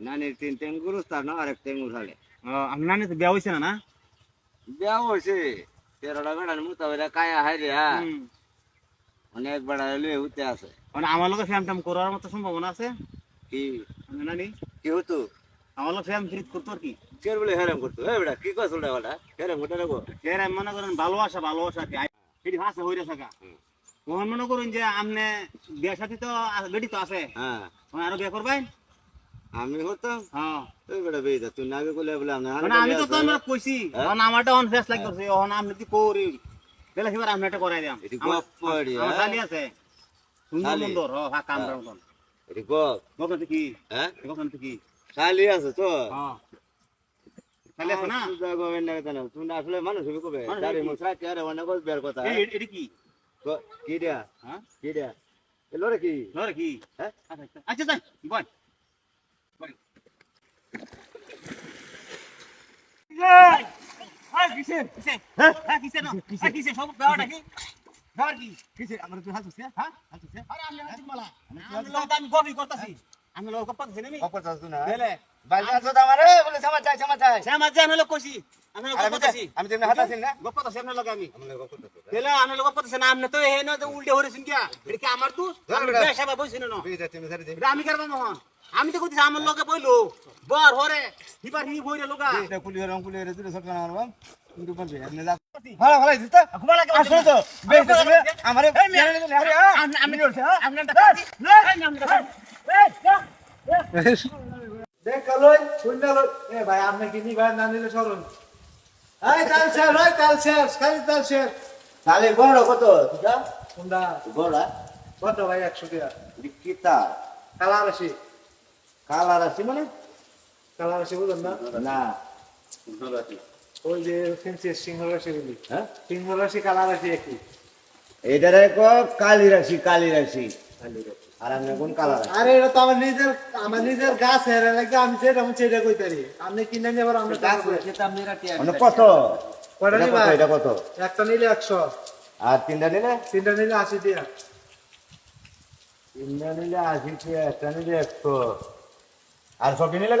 নানির তিন টেঙ্গুর তার না আরেক টেঙ্গুর হালে। নানি তো বিয়া হয়েছে না না? বিয়া হয়েছে তেরোটা বেড়ার মতো ওরা কায়া হাই রে হ্যাঁ। অনেক বেড়া লুয়ে উঠতে আছে। মানে আমার লোক ফ্যাম ট্যাম করার মতো সম্ভাবনা আছে? কি? নানি? কি হতো আমার লোক ফ্যাম ফ্রিজ করতো কি। কে বলে হেরাম করতো? এই বেড়া কি ওটা বেটা হেরাম করতে রাখব এর আমি মনে করেন ভালোবাসা ভালোবাসা কি? এটি ভাষা হইরে থাকা। মনে করুন যে আপনি বিয়ে সাথে তো রেডি তো আছে। হ্যাঁ। আরও বিয়ে করবেন আমি হতাম? হ্যাঁ। ওই বেড়া বেয়ে তুই না আগে করলে বলে আমি মানে আমি তো তোমার কইছি হ্যাঁ? আমারটা অন ফেস লাগতেছে এখন আপনি কি করি তাহলে সেবার আমি এটা করাই দিলাম এটি গপ পড়ি, আমার হ্যাঁ? আছে। সুন্দর সুন্দর হ হ্যাঁ। কাম করার মতন এটি গপ? গপন তো কি? হ্যাঁ? গপন তো কি? শালি আছে তো? হ্যাঁ। আছে না? সুদা গোবেন না কেন তুমি না আসলে মানুষ হবে কবে? মানুষ দাড়ি হবে কি? মুছরা চেয়ারে মনে বের কথা? এটি কি? কি দিয়া? হ্যাঁ? কি দিয়া? এলো কি? ধরে কি? হ্যাঁ? আচ্ছা আচ্ছা আচ্ছা যাই বল বল হ্যাঁ কিসের কিসের হ্যাঁ কিসের না হ্যাঁ কিসের সব ব্যাপারটা কি ব্যাপার কি কিসে আমরা তুই হাসছিস হ্যাঁ আরে আমি লোক করতেছি আমি আমি অপর চাস তুই না আছো তো আমারে বলে সমাজ চাই সমাজ চাই সে আমার জান হলো কইছি আমি করতেছি আমি লোক আমরা করতেছি না আপনি তো হে না তো উল্টে হরেছেন কি এটা কি আমার তো বেটা। বেশা বইছেন না। আমি করব মোহন। আমি তো কইছি আমার লোকে বইলো। বর হরে হিবার হি বইরে লোকা। এটা কুলি রং কুলি রে তুই সব জানা মারবাম কিন্তু বলবি আপনি যা ভালো ভালো দিস ঘুমা লাগে আসলে তো বেশ আমারে আমি আমি করছি হ্যাঁ না আমি আমি দেখ লই শূন্য এ ভাই আপনি কি নি ভাই না নিলে সরুন। এই তাল শেষ ওই তাল শেষ খালি তাল শেষ। তাহলে বড় কত? তুই কোনটা? বড় কত ভাই? একশো টাকা কালার কালার মানে? কালার আছি বুঝলেন না? না। ওই যে ফেন্সি সিংহ রাশি হ্যাঁ? সিংহ রাশি কালার আছি একই। এটারে কো কালি রাশি। কালি রাশি। আর আমি কোন কালার আরে এটা তো আমার নিজের আমার নিজের গাছ হেরে লাগে আমি যেটা আমি সেটা কইতারি আপনি কিনে নেবার আমরা মানে কত? কয়টা নিবা? এটা কত? একটা নিলে একশো। আর তিনটা নিলে? তিনটা নিলে আশি টাকা তিনটা নিলে টাকা একটা নিলে একশো। আর সবটি নিলে